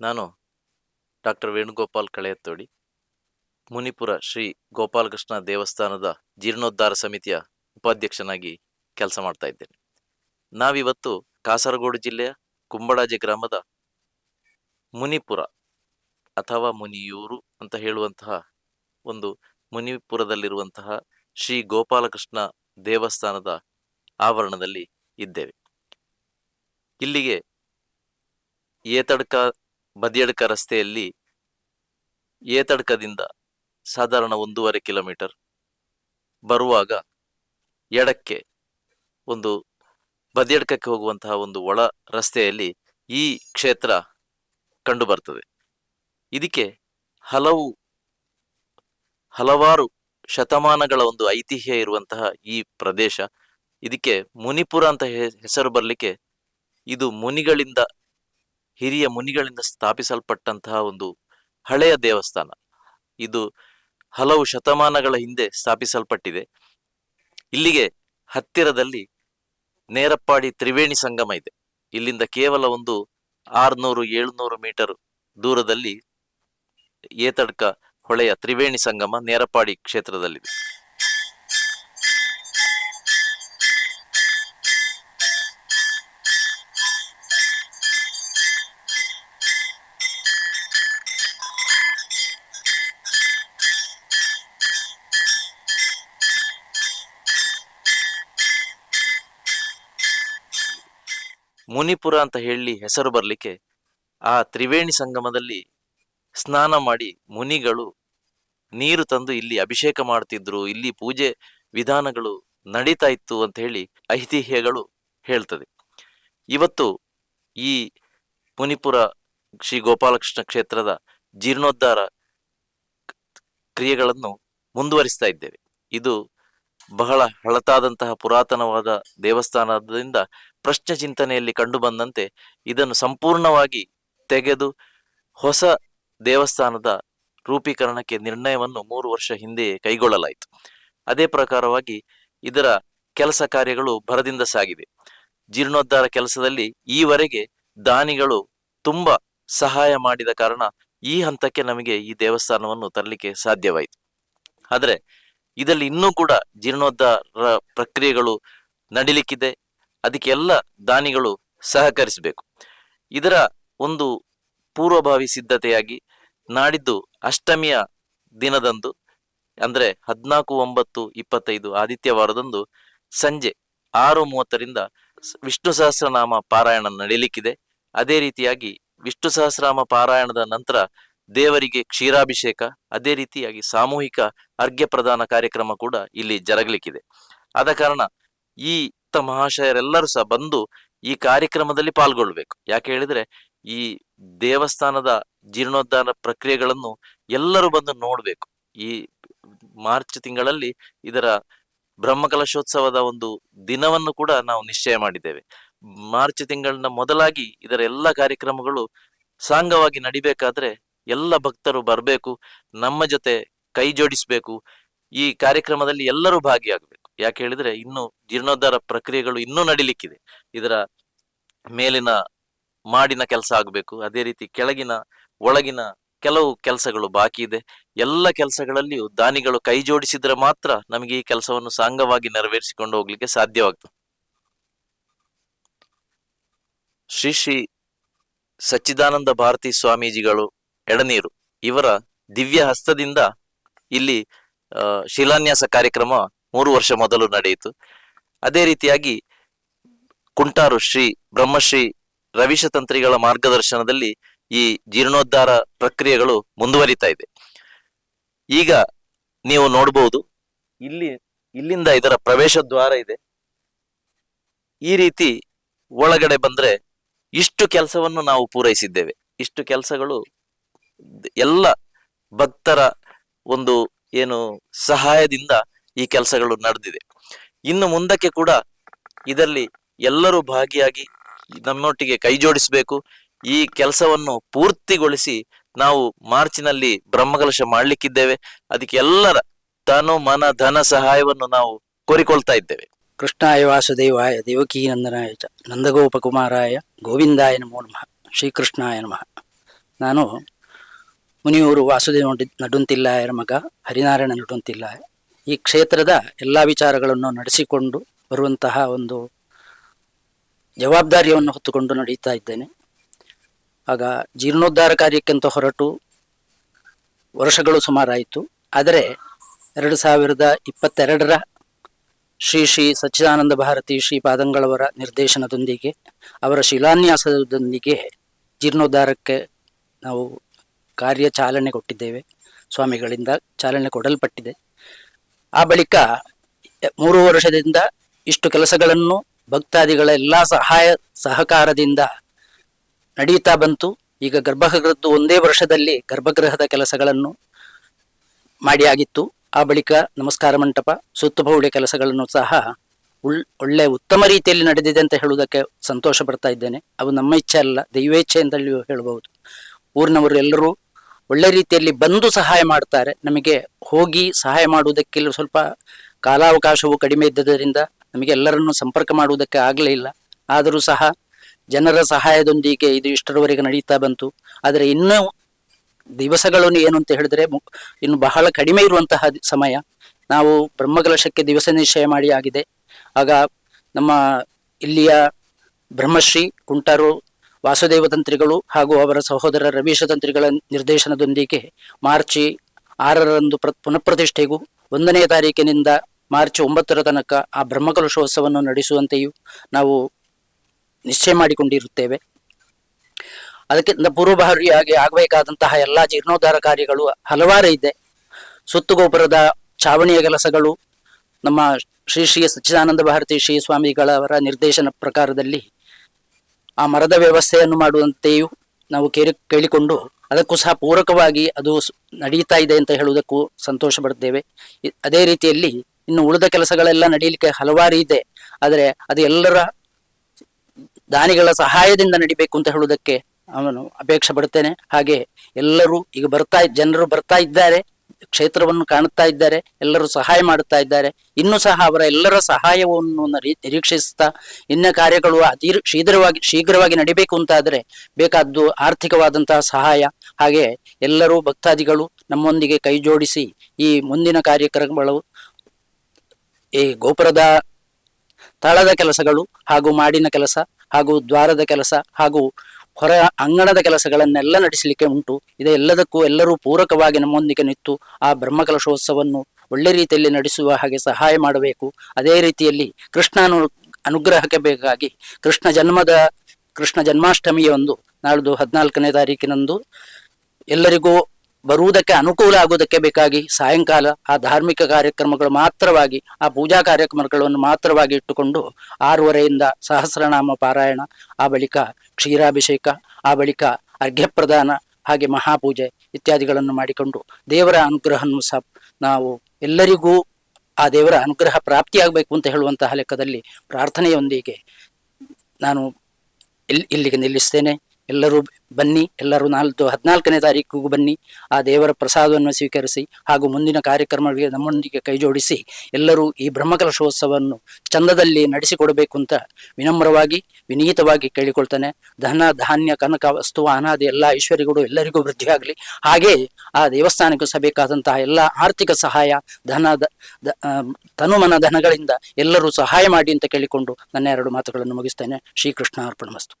ನಾನು ಡಾಕ್ಟರ್ ವೇಣುಗೋಪಾಲ್ ಕಳೆಯತ್ತೋಡಿ, ಮುನಿಪುರ ಶ್ರೀ ಗೋಪಾಲಕೃಷ್ಣ ದೇವಸ್ಥಾನದ ಜೀರ್ಣೋದ್ಧಾರ ಸಮಿತಿಯ ಉಪಾಧ್ಯಕ್ಷನಾಗಿ ಕೆಲಸ ಮಾಡ್ತಾ ಇದ್ದೇನೆ. ನಾವಿವತ್ತು ಕಾಸರಗೋಡು ಜಿಲ್ಲೆಯ ಕುಂಬಳಾಜೆ ಗ್ರಾಮದ ಮುನಿಪುರ ಅಥವಾ ಮುನಿಯೂರು ಅಂತ ಹೇಳುವಂತಹ ಒಂದು ಮುನಿಪುರದಲ್ಲಿರುವಂತಹ ಶ್ರೀ ಗೋಪಾಲಕೃಷ್ಣ ದೇವಸ್ಥಾನದ ಆವರಣದಲ್ಲಿ ಇದ್ದೇವೆ. ಇಲ್ಲಿಗೆ ಏತಡ್ಕ ಬದಿಯಡ್ಕ ರಸ್ತೆಯಲ್ಲಿ ಏತಡ್ಕದಿಂದ ಸಾಧಾರಣ ಒಂದೂವರೆ ಕಿಲೋಮೀಟರ್ ಬರುವಾಗ ಎಡಕ್ಕೆ ಒಂದು ಬದಿಯಡ್ಕಕ್ಕೆ ಹೋಗುವಂತಹ ಒಂದು ಒಳ ರಸ್ತೆಯಲ್ಲಿ ಈ ಕ್ಷೇತ್ರ ಕಂಡುಬರ್ತದೆ. ಇದಕ್ಕೆ ಹಲವು, ಹಲವಾರು ಶತಮಾನಗಳ ಒಂದು ಐತಿಹ್ಯ ಇರುವಂತಹ ಈ ಪ್ರದೇಶ. ಇದಕ್ಕೆ ಮುನಿಪುರ ಅಂತ ಹೆಸರು ಬರಲಿಕ್ಕೆ ಇದು ಮುನಿಗಳಿಂದ ಹಿರಿಯ ಮುನಿಗಳಿಂದ ಸ್ಥಾಪಿಸಲ್ಪಟ್ಟಂತಹ ಒಂದು ಹಳೆಯ ದೇವಸ್ಥಾನ. ಇದು ಹಲವು ಶತಮಾನಗಳ ಹಿಂದೆ ಸ್ಥಾಪಿಸಲ್ಪಟ್ಟಿದೆ. ಇಲ್ಲಿಗೆ ಹತ್ತಿರದಲ್ಲಿ ನೇರಪ್ಪಾಡಿ ತ್ರಿವೇಣಿ ಸಂಗಮ ಇದೆ. ಇಲ್ಲಿಂದ ಕೇವಲ ಒಂದು ಆರ್ನೂರು, ಏಳ್ನೂರು ಮೀಟರ್ ದೂರದಲ್ಲಿ ಏತಡ್ಕ ಹೊಳೆಯ ತ್ರಿವೇಣಿ ಸಂಗಮ ನೇರಪ್ಪಾಡಿ ಕ್ಷೇತ್ರದಲ್ಲಿದೆ. ಮುನಿಪುರ ಅಂತ ಹೇಳಿ ಹೆಸರು ಬರಲಿಕ್ಕೆ ಆ ತ್ರಿವೇಣಿ ಸಂಗಮದಲ್ಲಿ ಸ್ನಾನ ಮಾಡಿ ಮುನಿಗಳು ನೀರು ತಂದು ಇಲ್ಲಿ ಅಭಿಷೇಕ ಮಾಡ್ತಿದ್ರು. ಇಲ್ಲಿ ಪೂಜೆ ವಿಧಾನಗಳು ನಡೀತಾ ಇತ್ತು ಅಂತ ಹೇಳಿ ಐತಿಹ್ಯಗಳು ಹೇಳ್ತದೆ. ಇವತ್ತು ಈ ಮುನಿಪುರ ಶ್ರೀ ಗೋಪಾಲಕೃಷ್ಣ ಕ್ಷೇತ್ರದ ಜೀರ್ಣೋದ್ಧಾರ ಕ್ರಿಯೆಗಳನ್ನು ಮುಂದುವರಿಸ್ತಾ ಇದ್ದೇವೆ. ಇದು ಬಹಳ ಹಳತಾದಂತಹ ಪುರಾತನವಾದ ದೇವಸ್ಥಾನದಿಂದ ಪ್ರಶ್ನೆ ಚಿಂತನೆಯಲ್ಲಿ ಕಂಡುಬಂದಂತೆ ಇದನ್ನು ಸಂಪೂರ್ಣವಾಗಿ ತೆಗೆದು ಹೊಸ ದೇವಸ್ಥಾನದ ರೂಪೀಕರಣಕ್ಕೆ ನಿರ್ಣಯವನ್ನು ಮೂರು ವರ್ಷ ಹಿಂದೆಯೇ ಕೈಗೊಳ್ಳಲಾಯಿತು. ಅದೇ ಪ್ರಕಾರವಾಗಿ ಇದರ ಕೆಲಸ ಕಾರ್ಯಗಳು ಭರದಿಂದ ಸಾಗಿದೆ ಜೀರ್ಣೋದ್ಧಾರ ಕೆಲಸದಲ್ಲಿ ಈವರೆಗೆ ದಾನಿಗಳು ತುಂಬಾ ಸಹಾಯ ಮಾಡಿದ ಕಾರಣ ಈ ಹಂತಕ್ಕೆ ನಮಗೆ ಈ ದೇವಸ್ಥಾನವನ್ನು ತರಲಿಕ್ಕೆ ಸಾಧ್ಯವಾಯಿತು. ಆದರೆ ಇದರಲ್ಲಿ ಇನ್ನೂ ಕೂಡ ಜೀರ್ಣೋದ್ಧಾರ ಪ್ರಕ್ರಿಯೆಗಳು ನಡಿಲಿಕ್ಕಿದೆ. ಅದಕ್ಕೆಲ್ಲ ದಾನಿಗಳು ಸಹಕರಿಸಬೇಕು. ಇದರ ಒಂದು ಪೂರ್ವಭಾವಿ ಸಿದ್ಧತೆಯಾಗಿ ನಾಡಿದ್ದು ಅಷ್ಟಮಿಯ ದಿನದಂದು, ಅಂದ್ರೆ ಹದಿನಾಲ್ಕು ಒಂಬತ್ತು ಇಪ್ಪತ್ತೈದು ಆದಿತ್ಯವಾರದಂದು ಸಂಜೆ ಆರು ಮೂವತ್ತರಿಂದ ವಿಷ್ಣು ಸಹಸ್ರನಾಮ ಪಾರಾಯಣ ನಡೀಲಿಕ್ಕಿದೆ. ಅದೇ ರೀತಿಯಾಗಿ ವಿಷ್ಣು ಸಹಸ್ರನಾಮ ಪಾರಾಯಣದ ನಂತರ ದೇವರಿಗೆ ಕ್ಷೀರಾಭಿಷೇಕ, ಅದೇ ರೀತಿಯಾಗಿ ಸಾಮೂಹಿಕ ಅರ್ಘ್ಯ ಪ್ರದಾನ ಕಾರ್ಯಕ್ರಮ ಕೂಡ ಇಲ್ಲಿ ಜರಗಲಿಕ್ಕಿದೆ. ಆದ ಕಾರಣ ಈ ಭಕ್ತ ಮಹಾಶಯರೆಲ್ಲರೂ ಸಹ ಬಂದು ಈ ಕಾರ್ಯಕ್ರಮದಲ್ಲಿ ಪಾಲ್ಗೊಳ್ಬೇಕು. ಯಾಕೆ ಹೇಳಿದ್ರೆ ಈ ದೇವಸ್ಥಾನದ ಜೀರ್ಣೋದ್ಧಾರ ಪ್ರಕ್ರಿಯೆಗಳನ್ನು ಎಲ್ಲರೂ ಬಂದು ನೋಡ್ಬೇಕು. ಈ ಮಾರ್ಚ್ ತಿಂಗಳಲ್ಲಿ ಇದರ ಬ್ರಹ್ಮಕಲಶೋತ್ಸವದ ಒಂದು ದಿನವನ್ನು ಕೂಡ ನಾವು ನಿಶ್ಚಯ ಮಾಡಿದ್ದೇವೆ. ಮಾರ್ಚ್ ತಿಂಗಳಿನ ಮೊದಲಾಗಿ ಇದರ ಎಲ್ಲ ಕಾರ್ಯಕ್ರಮಗಳು ಸಾಂಗವಾಗಿ ನಡಿಬೇಕಾದ್ರೆ ಎಲ್ಲ ಭಕ್ತರು ಬರಬೇಕು, ನಮ್ಮ ಜೊತೆ ಕೈ ಜೋಡಿಸಬೇಕು. ಈ ಕಾರ್ಯಕ್ರಮದಲ್ಲಿ ಎಲ್ಲರೂ ಭಾಗಿಯಾಗಬೇಕು. ಯಾಕೆ ಹೇಳಿದ್ರೆ ಇನ್ನು ಜೀರ್ಣೋದ್ಧಾರ ಪ್ರಕ್ರಿಯೆಗಳು ಇನ್ನೂ ನಡಿಲಿಕ್ಕಿದೆ. ಇದರ ಮೇಲಿನ ಮಾಡಿನ ಕೆಲಸ ಆಗಬೇಕು. ಅದೇ ರೀತಿ ಕೆಳಗಿನ, ಒಳಗಿನ ಕೆಲವು ಕೆಲಸಗಳು ಬಾಕಿ ಇದೆ. ಎಲ್ಲ ಕೆಲಸಗಳಲ್ಲಿಯೂ ದಾನಿಗಳು ಕೈ ಜೋಡಿಸಿದ್ರೆ ಮಾತ್ರ ನಮಗೆ ಈ ಕೆಲಸವನ್ನು ಸಾಂಗವಾಗಿ ನೆರವೇರಿಸಿಕೊಂಡು ಹೋಗ್ಲಿಕ್ಕೆ ಸಾಧ್ಯವಾಗ್ತದೆ ಶ್ರೀ ಶ್ರೀ ಸಚ್ಚಿದಾನಂದ ಭಾರತಿ ಸ್ವಾಮೀಜಿಗಳು ಎಡನೀರು. ಇವರ ದಿವ್ಯ ಹಸ್ತದಿಂದ ಇಲ್ಲಿ ಶಿಲಾನ್ಯಾಸ ಕಾರ್ಯಕ್ರಮ ಮೂರು ವರ್ಷ ಮೊದಲು ನಡೆಯಿತು. ಅದೇ ರೀತಿಯಾಗಿ ಕುಂಟಾರು ಶ್ರೀ ಬ್ರಹ್ಮಶ್ರೀ ರವಿಶತಂತ್ರಿಗಳ ಮಾರ್ಗದರ್ಶನದಲ್ಲಿ ಈ ಜೀರ್ಣೋದ್ಧಾರ ಪ್ರಕ್ರಿಯೆಗಳು ಮುಂದುವರಿತಾ ಇದೆ. ಈಗ ನೀವು ನೋಡಬಹುದು ಇಲ್ಲಿ, ಇಲ್ಲಿಂದ ಇದರ ಪ್ರವೇಶ ದ್ವಾರ ಇದೆ. ಈ ರೀತಿ ಒಳಗಡೆ ಬಂದ್ರೆ ಇಷ್ಟು ಕೆಲಸವನ್ನು ನಾವು ಪೂರೈಸಿದ್ದೇವೆ. ಇಷ್ಟು ಕೆಲಸಗಳು ಎಲ್ಲ ಭಕ್ತರ ಒಂದು ಏನು ಸಹಾಯದಿಂದ ಈ ಕೆಲಸಗಳು ನಡೆದಿದೆ. ಇನ್ನು ಮುಂದಕ್ಕೆ ಕೂಡ ಇದರಲ್ಲಿ ಎಲ್ಲರೂ ಭಾಗಿಯಾಗಿ ನಮ್ಮೊಟ್ಟಿಗೆ ಕೈ ಜೋಡಿಸಬೇಕು. ಈ ಕೆಲಸವನ್ನು ಪೂರ್ತಿಗೊಳಿಸಿ ನಾವು ಮಾರ್ಚಿನಲ್ಲಿ ಬ್ರಹ್ಮಕಲಶ ಮಾಡಲಿಕ್ಕಿದ್ದೇವೆ. ಅದಕ್ಕೆ ಎಲ್ಲರ ತನು ಮನ ಧನ ಸಹಾಯವನ್ನು ನಾವು ಕೋರಿಕೊಳ್ತಾ ಇದ್ದೇವೆ. ಕೃಷ್ಣಾಯ ವಾಸುದೇವಾಯ ದೇವಕೀನಂದನಾಯ ಚ ನಂದಗೋಪಕುಮಾರಾಯ ಗೋವಿಂದಾಯ ನಮೋ ನಮಃ. ಶ್ರೀಕೃಷ್ಣಾಯ ನಮಃ. ನಾನು ಮುನಿಯೂರು ವಾಸುದೇವ ನಡುಂತಿಲ್ಲ ನಡುಂತಿಲ್ಲಾಯರ ಮಗ, ಹರಿನಾರಾಯಣ ನಡುಂತಿಲ್ಲಾಯ. ಈ ಕ್ಷೇತ್ರದ ಎಲ್ಲ ವಿಚಾರಗಳನ್ನು ನಡೆಸಿಕೊಂಡು ಬರುವಂತಹ ಒಂದು ಜವಾಬ್ದಾರಿಯನ್ನು ಹೊತ್ತುಕೊಂಡು ನಡೀತಾ ಇದ್ದೇನೆ. ಆಗ ಜೀರ್ಣೋದ್ಧಾರ ಕಾರ್ಯಕ್ಕಿಂತ ಹೊರಟು ವರ್ಷಗಳು ಸುಮಾರಾಯಿತು. ಆದರೆ ಎರಡು ಸಾವಿರದ ಇಪ್ಪತ್ತೆರಡರ ಶ್ರೀ ಶ್ರೀ ಸಚ್ಚಿದಾನಂದ ಭಾರತಿ ಶ್ರೀ ಪಾದಂಗಳವರ ನಿರ್ದೇಶನದೊಂದಿಗೆ, ಅವರ ಶಿಲಾನ್ಯಾಸದೊಂದಿಗೆ ಜೀರ್ಣೋದ್ಧಾರಕ್ಕೆ ನಾವು ಕಾರ್ಯ ಚಾಲನೆ ಕೊಟ್ಟಿದ್ದೇವೆ. ಸ್ವಾಮಿಗಳಿಂದ ಚಾಲನೆ ಕೊಡಲ್ಪಟ್ಟಿದೆ. ಆ ಬಳಿಕ ಮೂರು ವರ್ಷದಿಂದ ಇಷ್ಟು ಕೆಲಸಗಳನ್ನು ಭಕ್ತಾದಿಗಳ ಎಲ್ಲ ಸಹಾಯ ಸಹಕಾರದಿಂದ ನಡೀತಾ ಬಂತು. ಈಗ ಗರ್ಭಗೃಹದ್ದು ಒಂದೇ ವರ್ಷದಲ್ಲಿ ಗರ್ಭಗೃಹದ ಕೆಲಸಗಳನ್ನು ಮಾಡಿ ಆಗಿತ್ತು. ಆ ಬಳಿಕ ನಮಸ್ಕಾರ ಮಂಟಪ ಸುತ್ತುಬೌಳಿ ಕೆಲಸಗಳನ್ನು ಸಹ ಉಳ್, ಒಳ್ಳೆ ಉತ್ತಮ ರೀತಿಯಲ್ಲಿ ನಡೆದಿದೆ ಅಂತ ಹೇಳುವುದಕ್ಕೆ ಸಂತೋಷ ಪಡ್ತಾ ಇದ್ದೇನೆ. ಅವು ನಮ್ಮ ಇಚ್ಛೆ ಅಲ್ಲ ದೈವೇಚ್ಛೆ ಅಂತಲ್ಲಿಯೂ ಹೇಳಬಹುದು. ಊರಿನವರು ಎಲ್ಲರೂ ಒಳ್ಳೆ ರೀತಿಯಲ್ಲಿ ಬಂದು ಸಹಾಯ ಮಾಡ್ತಾರೆ. ನಮಗೆ ಹೋಗಿ ಸಹಾಯ ಮಾಡುವುದಕ್ಕೆ ಸ್ವಲ್ಪ ಕಾಲಾವಕಾಶವು ಕಡಿಮೆ ಇದ್ದದರಿಂದ ನಮಗೆ ಎಲ್ಲರನ್ನು ಸಂಪರ್ಕ ಮಾಡುವುದಕ್ಕೆ ಆಗಲೇ ಇಲ್ಲ. ಆದರೂ ಸಹ ಜನರ ಸಹಾಯದೊಂದಿಗೆ ಇದು ಇಷ್ಟರವರೆಗೆ ನಡೀತಾ ಬಂತು. ಆದರೆ ಇನ್ನೂ ದಿವಸಗಳನ್ನು ಏನು ಅಂತ ಹೇಳಿದ್ರೆ ಇನ್ನು ಬಹಳ ಕಡಿಮೆ ಇರುವಂತಹ ಸಮಯ. ನಾವು ಬ್ರಹ್ಮಕಲಶಕ್ಕೆ ದಿವಸ ನಿಶ್ಚಯ ಮಾಡಿ ಆಗಿದೆ. ಆಗ ನಮ್ಮ ಇಲ್ಲಿಯ ಬ್ರಹ್ಮಶ್ರೀ ಕುಂಟಾರು ವಾಸುದೇವ ತಂತ್ರಿಗಳು ಹಾಗೂ ಅವರ ಸಹೋದರ ರವೀಶ ತಂತ್ರಿಗಳ ನಿರ್ದೇಶನದೊಂದಿಗೆ ಮಾರ್ಚ್ ಆರರಂದು ಪ್ರ ಪುನಃಪ್ರತಿಷ್ಠೆಗೂ ಒಂದನೇ ತಾರೀಕಿನಿಂದ ಮಾರ್ಚ್ ಒಂಬತ್ತರ ತನಕ ಆ ಬ್ರಹ್ಮಕಲಶೋತ್ಸವವನ್ನು ನಡೆಸುವಂತೆಯೂ ನಾವು ನಿಶ್ಚಯ ಮಾಡಿಕೊಂಡಿರುತ್ತೇವೆ. ಅದಕ್ಕಿಂತ ಪೂರ್ವಭಾವಿಯಾಗಿ ಆಗಬೇಕಾದಂತಹ ಎಲ್ಲ ಜೀರ್ಣೋದ್ಧಾರ ಕಾರ್ಯಗಳು ಹಲವಾರು ಇದೆ. ಸುತ್ತುಗೋಪುರದ ಚಾವಣಿಯ ಕೆಲಸಗಳು ನಮ್ಮ ಶ್ರೀ ಶ್ರೀ ಸಚ್ಚಿದಾನಂದ ಭಾರತಿ ಶ್ರೀ ಸ್ವಾಮಿಗಳವರ ನಿರ್ದೇಶನ ಪ್ರಕಾರದಲ್ಲಿ ಆ ಮರದ ವ್ಯವಸ್ಥೆಯನ್ನು ಮಾಡುವಂತೆಯೂ ನಾವು ಕೇಳಿ, ಕೇಳಿಕೊಂಡು ಅದಕ್ಕೂ ಸಹ ಪೂರಕವಾಗಿ ಅದು ನಡೀತಾ ಇದೆ ಅಂತ ಹೇಳುವುದಕ್ಕೂ ಸಂತೋಷ ಪಡ್ತೇವೆ ಅದೇ ರೀತಿಯಲ್ಲಿ ಇನ್ನು ಉಳಿದ ಕೆಲಸಗಳೆಲ್ಲ ನಡೀಲಿಕ್ಕೆ ಹಲವಾರು ಇದೆ. ಆದರೆ ಅದು ಎಲ್ಲರ ದಾನಿಗಳ ಸಹಾಯದಿಂದ ನಡಿಬೇಕು ಅಂತ ಹೇಳುವುದಕ್ಕೆ ಅವನು ಅಪೇಕ್ಷೆ ಪಡ್ತೇನೆ ಹಾಗೆ ಎಲ್ಲರೂ ಈಗ ಬರ್ತಾ, ಜನರು ಬರ್ತಾ ಇದ್ದಾರೆ. ಕ್ಷೇತ್ರವನ್ನು ಕಾಣುತ್ತಾ ಇದ್ದಾರೆ, ಎಲ್ಲರೂ ಸಹಾಯ ಮಾಡುತ್ತಾ ಇದ್ದಾರೆ. ಇನ್ನು ಸಹ ಅವರ ಎಲ್ಲರ ಸಹಾಯವನ್ನು ನಿರೀಕ್ಷಿಸ್ತಾ ಇನ್ನ ಕಾರ್ಯಗಳು ಅತಿ ಶೀಘ್ರವಾಗಿ ಶೀಘ್ರವಾಗಿ ನಡಿಬೇಕು ಅಂತಾದರೆ ಬೇಕಾದ್ದು ಆರ್ಥಿಕವಾದಂತಹ ಸಹಾಯ. ಹಾಗೆ ಎಲ್ಲರೂ ಭಕ್ತಾದಿಗಳು ನಮ್ಮೊಂದಿಗೆ ಕೈ ಜೋಡಿಸಿ ಈ ಮುಂದಿನ ಕಾರ್ಯಕ್ರಮಗಳು, ಈ ಗೋಪುರದ ತಳದ ಕೆಲಸಗಳು ಹಾಗೂ ಮಾಡಿನ ಕೆಲಸ ಹಾಗೂ ದ್ವಾರದ ಕೆಲಸ ಹಾಗೂ ಹೊರ ಅಂಗಣದ ಕೆಲಸಗಳನ್ನೆಲ್ಲ ನಡೆಸಲಿಕ್ಕೆ ಉಂಟು. ಇದೆಲ್ಲದಕ್ಕೂ ಎಲ್ಲರೂ ಪೂರಕವಾಗಿ ನಮ್ಮೊಂದಿಗೆ ನಿಂತು ಆ ಬ್ರಹ್ಮಕಲಶೋತ್ಸವವನ್ನು ಒಳ್ಳೆ ರೀತಿಯಲ್ಲಿ ನಡೆಸುವ ಹಾಗೆ ಸಹಾಯ ಮಾಡಬೇಕು. ಅದೇ ರೀತಿಯಲ್ಲಿ ಕೃಷ್ಣನು ಅನುಗ್ರಹಕ್ಕೆ ಬೇಕಾಗಿ ಕೃಷ್ಣ ಜನ್ಮದ, ಕೃಷ್ಣ ಜನ್ಮಾಷ್ಟಮಿಯ ಒಂದು ನಾಳ್ದು ಹದಿನಾಲ್ಕನೇ ತಾರೀಕಿನಂದು ಎಲ್ಲರಿಗೂ ಬರುವುದಕ್ಕೆ ಅನುಕೂಲ ಆಗುವುದಕ್ಕೆ ಬೇಕಾಗಿ ಸಾಯಂಕಾಲ ಆ ಧಾರ್ಮಿಕ ಕಾರ್ಯಕ್ರಮಗಳು ಮಾತ್ರವಾಗಿ, ಆ ಪೂಜಾ ಕಾರ್ಯಕ್ರಮಗಳನ್ನು ಮಾತ್ರವಾಗಿ ಇಟ್ಟುಕೊಂಡು ಆರೂವರೆಯಿಂದ ಸಹಸ್ರನಾಮ ಪಾರಾಯಣ, ಆ ಬಳಿಕ ಕ್ಷೀರಾಭಿಷೇಕ, ಆ ಬಳಿಕ ಅರ್ಘ್ಯಪ್ರದಾನ ಹಾಗೆ ಮಹಾಪೂಜೆ ಇತ್ಯಾದಿಗಳನ್ನು ಮಾಡಿಕೊಂಡು ದೇವರ ಅನುಗ್ರಹವನ್ನು ಸಹ ನಾವು ಎಲ್ಲರಿಗೂ ಆ ದೇವರ ಅನುಗ್ರಹ ಪ್ರಾಪ್ತಿಯಾಗಬೇಕು ಅಂತ ಹೇಳುವಂತಹ ಲೆಕ್ಕದಲ್ಲಿ ಪ್ರಾರ್ಥನೆಯೊಂದಿಗೆ ನಾನು ಇಲ್ಲಿ ಇಲ್ಲಿಗೆ ನಿಲ್ಲಿಸ್ತೇನೆ. ಎಲ್ಲರೂ ಬನ್ನಿ, ಎಲ್ಲರೂ ನಾಲ್ಕು ಹದಿನಾಲ್ಕನೇ ತಾರೀಕಿಗೂ ಬನ್ನಿ, ಆ ದೇವರ ಪ್ರಸಾದವನ್ನು ಸ್ವೀಕರಿಸಿ ಹಾಗೂ ಮುಂದಿನ ಕಾರ್ಯಕ್ರಮಗಳಿಗೆ ನಮ್ಮೊಂದಿಗೆ ಕೈಜೋಡಿಸಿ ಎಲ್ಲರೂ ಈ ಬ್ರಹ್ಮಕಲಶೋತ್ಸವವನ್ನು ಚಂದದಲ್ಲಿ ನಡೆಸಿಕೊಡಬೇಕು ಅಂತ ವಿನಮ್ರವಾಗಿ, ವಿನೀತವಾಗಿ ಕೇಳಿಕೊಳ್ತಾನೆ. ಧನ, ಧಾನ್ಯ, ಕನಕ, ವಸ್ತು, ಅನಾದಿ ಎಲ್ಲ ಐಶ್ವರ್ಯಗಳು ಎಲ್ಲರಿಗೂ ವೃದ್ಧಿಯಾಗಲಿ. ಹಾಗೆ ಆ ದೇವಸ್ಥಾನಕ್ಕೂ ಸಬೇಕಾದಂತಹ ಬೇಕಾದಂತಹ ಎಲ್ಲ ಆರ್ಥಿಕ ಸಹಾಯ, ಧನ ತನುಮನ ಧನಗಳಿಂದ ಎಲ್ಲರೂ ಸಹಾಯ ಮಾಡಿ ಅಂತ ಕೇಳಿಕೊಂಡು ನನ್ನ ಎರಡು ಮಾತುಗಳನ್ನು ಮುಗಿಸ್ತೇನೆ. ಶ್ರೀಕೃಷ್ಣ ಅರ್ಪಣಮಸ್ತು